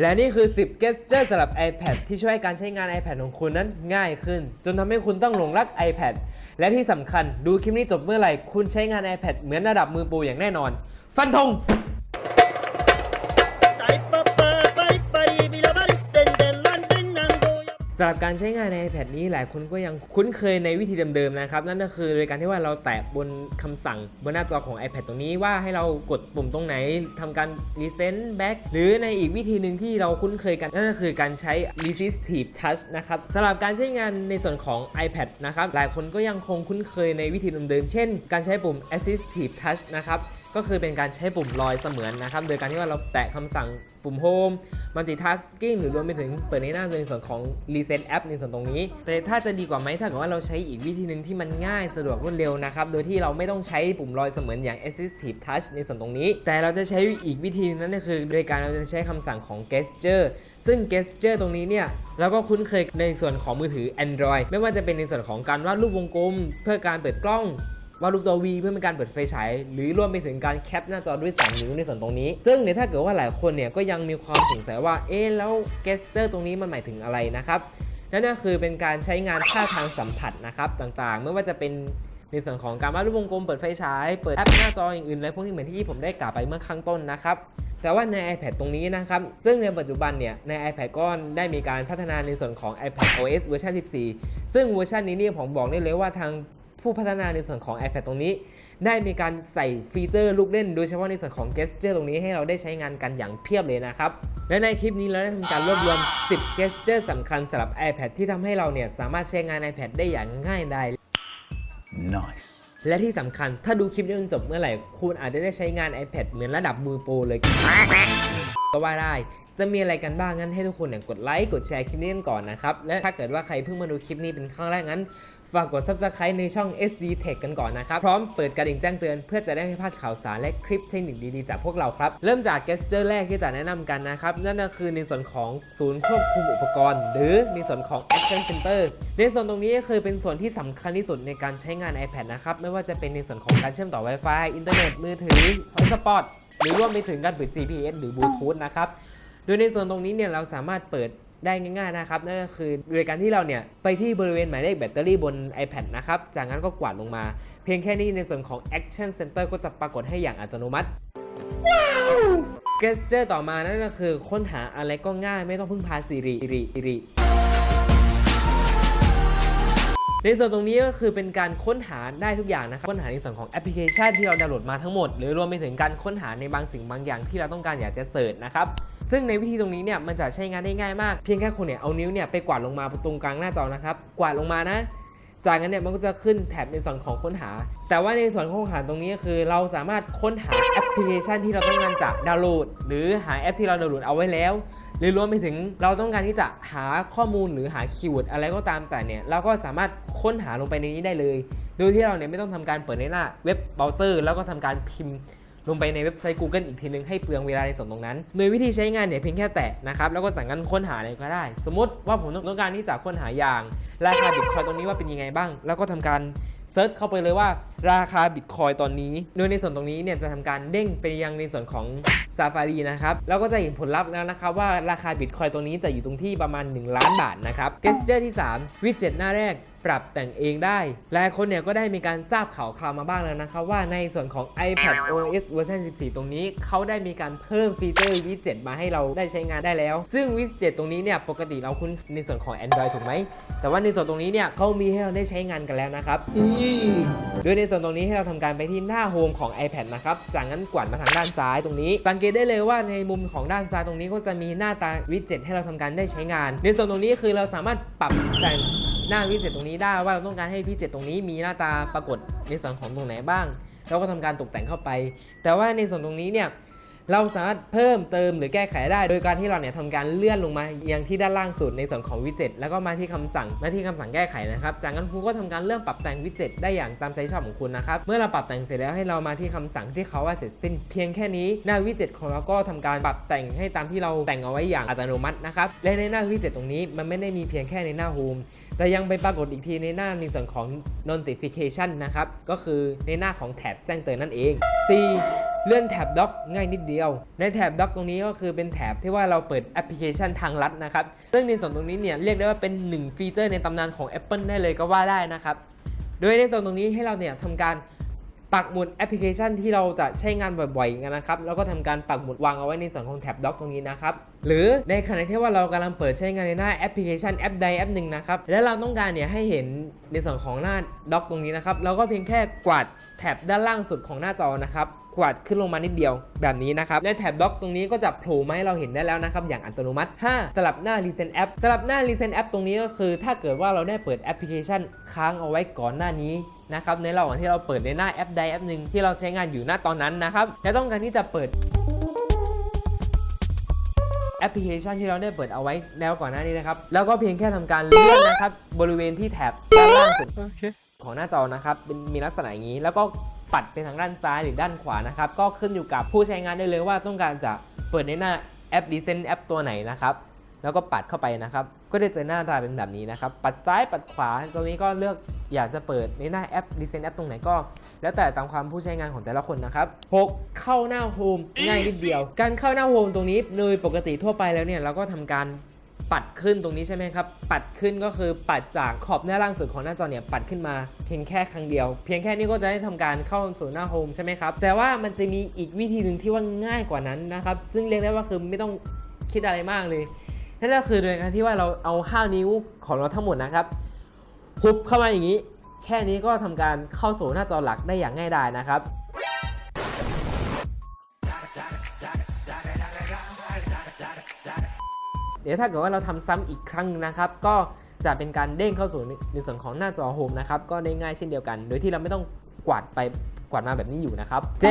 และนี่คือ 10 gesture สำหรับ iPad ที่ช่วยให้การใช้งาน iPad ของคุณนั้นง่ายขึ้น จนทำให้คุณต้องหลงรัก iPad และที่สำคัญดูคลิปนี้จบเมื่อไหร่ คุณใช้งาน iPad เหมือนระดับมือโปรอย่างแน่นอน ฟันธงำหรับการใช้งานใน iPad นี้หลายคนก็ยังคุ้นเคยในวิธีเดิมๆนะครับ นั่นก็คือโดยการที่ว่าเราแตะบนคำสั่งบนหน้าจอของ iPad ตรงนี้ว่าให้เรากดปุ่มตรงไหนทำการ Resend Back หรือในอีกวิธีหนึ่งที่เราคุ้นเคยกัน นั่นก็คือการใช้ Resistive Touch นะครับสำหรับการใช้งานในส่วนของ iPad นะครับหลายคนก็ยังคงคุ้นเคยในวิธีเดิมๆเช่น การใช้ปุ่ม Assistive Touch นะครับก็คือเป็นการใช้ปุ่มลอยเสมือนนะครับ โดยการที่ว่าเราแตะคำสั่ง ปุ่ม Home Multitasking หรือรวมไปถึงเปิดในหน้าในส่วนของ Reset App ในส่วนตรงนี้ แต่ถ้าจะดีกว่าไหมถ้าเกิดว่าเราใช้อีกวิธีหนึ่งที่มันง่ายสะดวกรวดเร็วนะครับ โดยที่เราไม่ต้องใช้ปุ่มลอยเสมือนอย่าง Assistive Touch ในส่วนตรงนี้ แต่เราจะใช้อีกวิธีนั่นก็คือ โดยการเราจะใช้คำสั่งของ Gesture ซึ่ง Gesture ตรงนี้เนี่ยเราก็คุ้นเคยในส่วนของมือถือ Android ไม่ว่าจะเป็นในส่วนของการวาดรูปวงกลม เพื่อการเปิดกล้อง วาดรูปจอ V เพื่อเป็นการเปิดไฟฉาย หรือรวมไปถึงการแคปหน้าจอด้วย 3 นิ้วในส่วนตรงนี้ ซึ่งเนี่ยถ้าเกิดว่าหลายคนเนี่ยก็ยังมีความสงสัยว่า เอ๊ะแล้วเกสเจอร์ตรงนี้มันหมายถึงอะไรนะครับนั่นก็คือเป็นการใช้งานท่าทางสัมผัสนะครับต่างๆ ไม่ว่าจะเป็นในส่วนของการวาดรูปวงกลมเปิดไฟฉาย เปิดแอปหน้าจออย่างอื่นอะไรพวกนี้เหมือนที่ผมได้กล่าวไปเมื่อข้างต้นนะครับแต่ว่าใน iPad ตรงนี้นะครับ ซึ่งในปัจจุบันเนี่ย ใน iPad ก็ได้มีการพัฒนาในส่วนของ iPad OS เวอร์ชัน14 ซึ่งเวอร์ชันนี้เนี่ยผมบอกได้เลยว่าทาง ผู้พัฒนาในส่วนของ iPad ตรงนี้ ได้มีการใส่ฟีเจอร์ลูกเล่น โดยเฉพาะในส่วนของ gesture ตรงนี้ให้เราได้ใช้งานกันอย่างเพียบเลยนะครับ และในคลิปนี้เราได้ทำการรวบรวม 10 gesture สำคัญสำหรับ iPad ที่ทำให้เราเนี่ยสามารถใช้งาน iPad ได้อย่างง่ายดาย Nice. และที่สำคัญถ้าดูคลิปนี้จนจบเมื่อไหร่ คุณอาจจะได้ใช้งาน iPad เหมือนระดับมือโปรเลย ก็ว่าได้จะมีอะไรกันบ้างงั้นให้ทุกคนเนี่ยกดไลค์กดแชร์คลิปนี้กันก่อนนะครับ และถ้าเกิดว่าใครเพิ่งมาดูคลิปนี้เป็นครั้งแรกงั้น ฝากกด subscribe ในช่อง SD Tech กันก่อนนะครับ พร้อมเปิดกระดิ่งแจ้งเตือนเพื่อจะได้ไม่พลาดข่าวสารและคลิปเทคนิคดีๆ จากพวกเราครับ เริ่มจาก gesture แรกที่จะแนะนำกันนะครับ นั่นก็คือในส่วนของศูนย์ควบคุมอุปกรณ์ หรือในส่วนของ Action Center ในส่วนตรงนี้ก็คือเป็นส่วนที่สำคัญที่สุดในการใช้งาน iPad นะครับ ไม่ว่าจะเป็นในส่วนของการเชื่อมต่อ Wi-Fi อินเทอร์เน็ตมือถือ Hotspot หรือรวมไปถึงการเปิด GPS หรือ Bluetooth นะครับ โดยในส่วนตรงนี้เนี่ยเราสามารถเปิด ได้ง่ายๆนะครับนั่นก็คือโดยการที่เราเนี่ยไปที่บริเวณหมายเลขแบตเตอรี่บน iPad นะครับจากนั้นก็กวาดลงมา เพียงแค่นี้ในส่วนของ Action Center ก็จะปรากฏให้อย่างอัตโนมัติ Gesture ต่อมานั่นก็คือค้นหาอะไรก็ง่ายไม่ต้องพึ่งพา Siri Siri Siri ในส่วนตรงนี้ก็คือเป็นการค้นหาได้ทุกอย่างนะครับค้นหาในส่วนของแอปพลิเคชันที่เราดาวน์โหลดมาทั้งหมด หรือรวมไปถึงการค้นหาในบางสิ่งบางอย่างที่เราต้องการอยากจะเสิร์ชนะครับ ซึ่งในวิธีตรงนี้เนี่ยมันจะใช้งานได้ง่ายมาก เพียงแค่คุณเนี่ยเอานิ้วเนี่ยไปกวาดลงมาตรงกลางหน้าจอนะครับ กวาดลงมานะ จากนั้นเนี่ยมันก็จะขึ้นแท็บในส่วนของค้นหา แต่ว่าในส่วนของค้นหาตรงนี้คือ เราสามารถค้นหาแอปพลิเคชันที่เราต้องการจะดาวน์โหลด หรือหาแอปที่เราดาวน์โหลดเอาไว้แล้วหรือรวมไปถึงเราต้องการที่จะหาข้อมูลหรือหาคีย์เวิร์ดอะไรก็ตามแต่เนี่ย เราก็สามารถค้นหาลงไปในนี้ได้เลย โดยที่เราเนี่ยไม่ต้องทำการเปิดในหน้าเว็บเบราว์เซอร์ แล้วก็ทำการพิมพ์ ลงไปในเว็บไซต์ Google อีกทีนึงให้เปลืองเวลาในส่วนตรงนั้น โดยวิธีใช้งานเนี่ยเพียงแค่แตะนะครับแล้วก็สั่งการค้นหาอะไรก็ได้ สมมติว่าผมต้องการที่จะค้นหาอย่างราคาบิตคอยตรงนี้ว่าเป็นยังไงบ้าง แล้วก็ทำการเซิร์ชเข้าไปเลยว่าราคาบิตคอยตอนนี้ โดยในส่วนตรงนี้เนี่ยจะทำการเด้งไปยังในส่วนของ Safari นะครับ แล้วก็จะเห็นผลลัพธ์แล้วนะครับว่าราคาบิตคอยตัวนี้จะอยู่ตรงที่ประมาณ 1 ล้านบาทนะครับ Gesture ที่3วิดเจ็ตหน้าแรกปรับแต่งเองได้ หลายคนเนี่ยก็ได้มีการทราบข่าวคราวมาบ้างแล้วนะครับว่าในส่วนของ iPad OS เวอร์ชัน14 ตรงนี้ เขาได้มีการเพิ่มฟีเจอร์วิดเจ็ตมาให้เราได้ใช้งานได้แล้ว ซึ่งวิดเจ็ตตรงนี้เนี่ยปกติเราคุ้นในส่วนของ Android ถูกไหม แต่ว่าในส่วนตรงนี้เนี่ยเขามีให้เราได้ใช้งานกันแล้วนะครับโดยในส่วนตรงนี้ให้เราทำการไปที่หน้าโฮมของ iPad นะครับ จากนั้นกวาดมาทางด้านซ้ายตรงนี้ สังเกตได้เลยว่าในมุมของด้านซ้ายตรงนี้ก็จะมีหน้าตาวิดเจ็ตให้เราทำการได้ใช้งาน ในส่วนตรงนี้คือเราสามารถปรับแต่ง หน้าวิเจ็ตตรงนี้ได้ว่าเราต้องการให้วิเจ็ตตรงนี้มีหน้าตาปรากฏในส่วนของตรงไหนบ้าง เราก็ทำการตกแต่งเข้าไป แต่ว่าในส่วนตรงนี้เนี่ยเราสามารถเพิ่มเติมหรือแก้ไขได้ โดยการที่เราเนี่ยทำการเลื่อนลงมายังที่ด้านล่างสุดในส่วนของวิดเจ็ตแล้วก็มาที่คำสั่งมาที่คำสั่งแก้ไขนะครับ จากนั้นคุณก็ทำการเริ่มปรับแต่งวิดเจ็ตได้อย่างตามใจชอบของคุณนะครับ เมื่อเราปรับแต่งเสร็จแล้วให้เรามาที่คำสั่งที่เขาว่าเสร็จสิ้นเพียงแค่นี้หน้าวิดเจ็ตของเราก็ทำการปรับแต่งให้ตามที่เราแต่งเอาไว้อย่างอัตโนมัตินะครับ และในหน้าวิดเจ็ตตรงนี้มันไม่ได้มีเพียงแค่ในหน้าโฮม แต่ยังไปปรากฏอีกทีในหน้าในส่วนของ notification นะครับ ก็คือในหน้าของแถบแจ้งเตือนนั่นเอง C เลื่อนแถบด็อกง่ายนิดเดียว ในแถบด็อกตรงนี้ก็คือเป็นแถบที่ว่าเราเปิดแอปพลิเคชันทางลัดนะครับ ซึ่งในส่วนตรงนี้เนี่ยเรียกได้ว่าเป็นหนึ่งฟีเจอร์ในตำนานของ Apple ได้เลยก็ว่าได้นะครับ โดยในส่วนตรงนี้ให้เราเนี่ยทำการ ปักหมุดแอปพลิเคชันที่เราจะใช้งานบ่อยๆกันนะครับ แล้วก็ทำการปักหมุดวางเอาไว้ในส่วนของแท็บด็อกตรงนี้นะครับ หรือในขณะที่ว่าเรากำลังเปิดใช้งานในหน้าแอปพลิเคชันแอปใดแอปหนึ่งนะครับ และเราต้องการเนี่ยให้เห็นในส่วนของหน้าด็อกตรงนี้นะครับ เราก็เพียงแค่กวาดแท็บด้านล่างสุดของหน้าจอนะครับ กวาดขึ้นลงมานิดเดียวแบบนี้นะครับและแท็บด็อกตรงนี้ก็จะโผล่มาให้เราเห็นได้แล้วนะครับอย่างอัตโนมัติ 5. สลับหน้า Recent App สลับหน้า Recent App ตรงนี้ก็คือ ถ้าเกิดว่าเราได้เปิดแอปพลิเคชันค้างเอาไว้ก่อนหน้านี้นะครับในระหว่างที่เราเปิดในหน้าแอปใดแอปหนึ่งที่เราใช้งานอยู่หน้าตอนนั้นนะครับและต้องการที่จะเปิดแอปพลิเคชันที่เราได้เปิดเอาไว้แล้วก่อนหน้านี้นะครับ แล้วก็เพียงแค่ทำการเลื่อนนะครับ บริเวณที่แถบด้านล่างสุดของหน้าจอนะครับ เป็นมีลักษณะอย่างนี้ แล้วก็ ปัดไปทางด้านซ้ายหรือด้านขวานะครับ ก็ขึ้นอยู่กับผู้ใช้งานได้เลยว่าต้องการจะเปิดในหน้าแอป Decent แอปตัวไหนนะครับ แล้วก็ปัดเข้าไปนะครับ ก็ได้เจอหน้าตาเป็นแบบนี้นะครับ ปัดซ้ายปัดขวา ตรงนี้ก็เลือกอยากจะเปิดในหน้าแอป Decent แอปตรงไหนก็ แล้วแต่ตามความผู้ใช้งานของแต่ละคนนะครับ 6. เข้าหน้าโฮมง่ายนิดเดียว การเข้าหน้าโฮมตรงนี้โดยปกติทั่วไปแล้วเนี่ยเราก็ทำการ ปัดขึ้นตรงนี้ใช่ไหมครับ ปัดขึ้นก็คือปัดจากขอบหน้าล่างสุดของหน้าจอเนี่ยปัดขึ้นมาเพียงแค่ครั้งเดียว เพียงแค่นี้ก็จะได้ทำการเข้าสู่หน้าโฮมใช่ไหมครับ แต่ว่ามันจะมีอีกวิธีหนึ่งที่ว่าง่ายกว่านั้นนะครับ ซึ่งเรียกได้ว่าคือไม่ต้องคิดอะไรมากเลยนั่นก็คือโดยการที่ว่าเราเอา5นิ้วของเราทั้งหมดนะครับหุบเข้ามาอย่างนี้ แค่นี้ก็ทำการเข้าสู่หน้าจอหลักได้อย่างง่ายดายนะครับ ดี๋ยวถ้าเกิดว่าเราทำซ้ำอีกครั้งนะครับ ก็จะเป็นการเด้งเข้าสู่ในในส่วนของหน้าจอโฮมนะครับ ก็ได้ง่ายเช่นเดียวกัน โดยที่เราไม่ต้องกวาดไป กวาดมาแบบนี้อยู่นะครับ7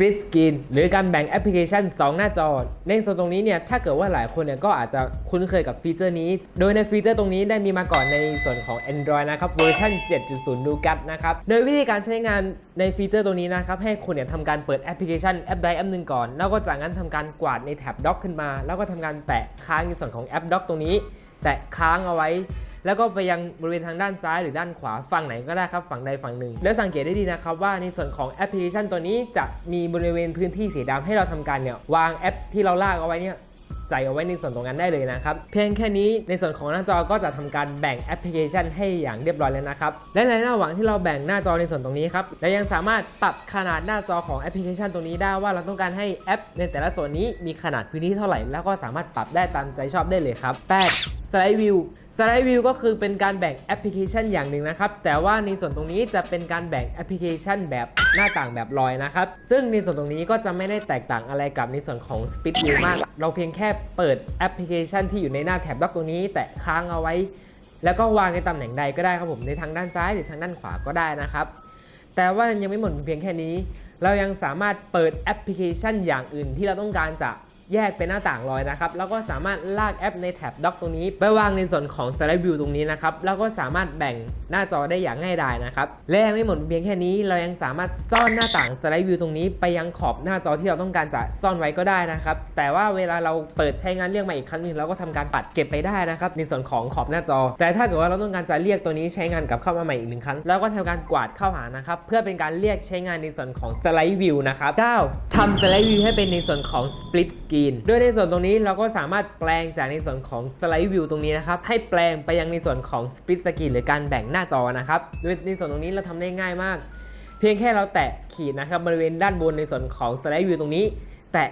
Split Screen หรือการแบ่งแอปพลิเคชัน 2 หน้าจอ ในส่วนตรงนี้เนี่ยถ้าเกิดว่าหลายคนเนี่ยก็อาจจะคุ้นเคยกับฟีเจอร์นี้ โดยในฟีเจอร์ตรงนี้ได้มีมาก่อนในส่วนของ Android นะครับเวอร์ชัน7.0 Nougat นะครับโดยวิธีการใช้งานในฟีเจอร์ตรงนี้นะครับให้คุณเนี่ยทำการเปิดแอปพลิเคชันแอปใดแอปหนึ่งก่อน แล้วก็จากนั้นทำการกวาดในแท็บด็อกขึ้นมา แล้วก็ทำการแตะค้างในส่วนของแอปด็อกตรงนี้ แตะค้างเอาไว้ แล้วก็ไปยังบริเวณทางด้านซ้ายหรือด้านขวาฝั่งไหนก็ได้ครับฝั่งใดฝั่งหนึ่ง แล้วสังเกตได้ดีนะครับว่าในส่วนของแอปพลิเคชันตัวนี้จะมีบริเวณพื้นที่สีดำให้เราทำการเนี่ยวางแอปที่เราลากเอาไว้เนี่ยใส่เอาไว้ในส่วนตรงนั้นได้เลยนะครับ เพียงแค่นี้ในส่วนของหน้าจอก็จะทำการแบ่งแอปพลิเคชันให้อย่างเรียบร้อยแล้วนะครับ และในระหว่างที่เราแบ่งหน้าจอในส่วนตรงนี้ครับเรายังสามารถปรับขนาดหน้าจอของแอปพลิเคชันตรงนี้ได้ว่าเราต้องการให้แอป ในแต่ละส่วนนี้มีขนาดพื้นที่เท่าไหร่ แล้วก็สามารถปรับได้ตามใจชอบได้เลยครับ8 Slide View สไลด์วิว ก็คือเป็นการแบ่งแอปพลิเคชันอย่างหนึ่งนะครับ แต่ว่าในส่วนตรงนี้จะเป็นการแบ่งแอปพลิเคชันแบบหน้าต่างแบบลอยนะครับ ซึ่งในส่วนตรงนี้ก็จะไม่ได้แตกต่างอะไรกับในส่วนของ Split View มาก เราเพียงแค่เปิดแอปพลิเคชันที่อยู่ในหน้าแท็บล็อกตรงนี้ แตะค้างเอาไว้ แล้วก็วางในตำแหน่งใดก็ได้ครับผมในทางด้านซ้ายหรือทางด้านขวาก็ได้นะครับ แต่ว่ายังไม่หมดเพียงแค่นี้ เรายังสามารถเปิดแอปพลิเคชันอย่างอื่นที่เราต้องการจะ แยกเป็นหน้าต่างลอยนะครับ แล้วก็สามารถลากแอปในแท็บด็อกตรงนี้ ไปวางในส่วนของ Slide View ตรงนี้นะครับ แล้วก็สามารถแบ่งหน้าจอได้อย่างง่ายดายนะครับ และยังไม่หมดเพียงแค่นี้ เรายังสามารถซ่อนหน้าต่าง Slide View ตรงนี้ ไปยังขอบหน้าจอที่เราต้องการจะซ่อนไว้ก็ได้นะครับ แต่ว่าเวลาเราเปิดใช้งานเรียกมาอีกครั้งหนึ่งเราก็ทำการปัดเก็บไปได้นะครับ ในส่วนของขอบหน้าจอ แต่ถ้าเกิดว่าเราต้องการจะเรียกตัวนี้ใช้งานกลับเข้ามาใหม่อีกหนึ่งครั้ง เราก็ทำการกวาดเข้าหานะครับ เพื่อเป็นการเรียกใช้งานในส่วนของ Slide View นะครับ 9. ทำ Slide View ให้เป็นในส่วนของ Split Screen โดยในส่วนตรงนี้เราก็สามารถแปลงจากในส่วนของสไลด์วิวตรงนี้นะครับ ให้แปลงไปยังในส่วนของ Split Screen หรือการแบ่งหน้าจอนะครับโดยในส่วนตรงนี้เราทำได้ง่ายมาก เพียงแค่เราแตะขีดนะครับบริเวณด้านบนในส่วนของสไลด์วิวตรงนี้ แตะ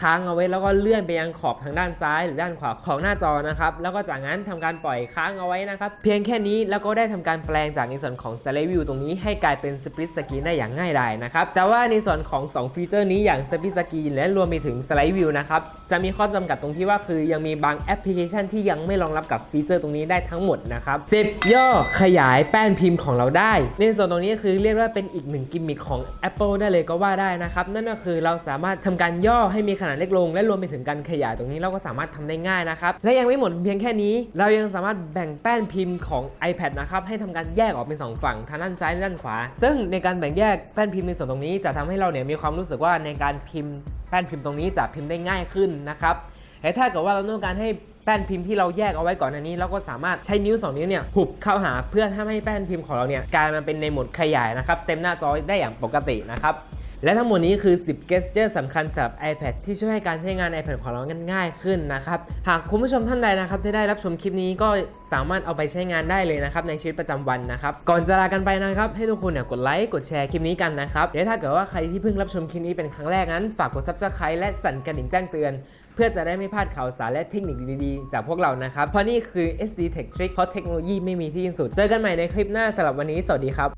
ค้างเอาไว้แล้วก็เลื่อนไปยังขอบทางด้านซ้าย หรือด้านขวาของหน้าจอนะครับ แล้วก็จากนั้นทำการปล่อยค้างเอาไว้นะครับ เพียงแค่นี้แล้วก็ได้ทำการแปลงจากในส่วนของ Slide View ตรงนี้ให้กลายเป็น Split Screen ได้อย่างง่ายดายนะครับ แต่ว่าในส่วนของ 2 ฟีเจอร์นี้อย่าง Split Screen และรวมไปถึง Slide View นะครับ จะมีข้อจำกัดตรงที่ว่าคือยังมีบางแอปพลิเคชันที่ยังไม่รองรับกับฟีเจอร์ตรงนี้ได้ทั้งหมดนะครับ10ย่อขยายแป้นพิมพ์ของเราได้ ในส่วนตรงนี้คือเรียกว่าเป็นอีกหนึ่งกิมมิคของ Apple ได้เลยก็ว่าได้นะครับนั่นก็คือเราสามารถทำการย่อให้มีขนาดเล็กลง และรวมไปถึงการขยายตรงนี้เราก็สามารถทำได้ง่ายนะครับและยังไม่หมดเพียงแค่นี้ เรายังสามารถแบ่งแป้นพิมพ์ของ iPad นะครับให้ทำการแยกออกเป็นสองฝั่งทางด้านซ้ายและด้านขวา ซึ่งในการแบ่งแยกแป้นพิมพ์ในส่วนตรงนี้ จะทำให้เราเนี่ยมีความรู้สึกว่าในการพิมพ์แป้นพิมพ์ตรงนี้จะพิมพ์ได้ง่ายขึ้นนะครับแต่ถ้าเกิดว่าเราต้องการให้แป้นพิมพ์ที่เราแยกเอาไว้ก่อนอันนี้เราก็สามารถใช้นิ้ว 2 นิ้วเนี่ยหุบเข้าหาเพื่อทำให้แป้นพิมพ์ของเราเนี่ยกลายมาเป็นในโหมดขยายนะครับเต็มหน้าจอได้อย่างปกตินะครับ และทั้งหมดนี้คือ 10 gesture สำคัญสำหรับ iPad ที่ช่วยให้การใช้งาน iPad ของเรากันง่ายขึ้นนะครับ หากคุณผู้ชมท่านใดนะครับที่ได้รับชมคลิปนี้ก็สามารถเอาไปใช้งานได้เลยนะครับในชีวิตประจำวันนะครับ ก่อนจะลากันไปนะครับ ให้ทุกคนเนี่ยกดไลค์กดแชร์คลิปนี้กันนะครับเดี๋ยวถ้าเกิดว่าใครที่เพิ่งรับชมคลิปนี้เป็นครั้งแรกนั้น ฝากกด subscribe และสั่นกระดิ่งแจ้งเตือน เพื่อจะได้ไม่พลาดข่าวสารและเทคนิคดีๆ จากพวกเรานะครับเพราะนี่คือ SD Tech Trick เพราะเทคโนโลยีไม่มีที่สิ้นสุดเจอกันใหม่ในคลิปหน้าสำหรับวันนี้สวัสดีครับ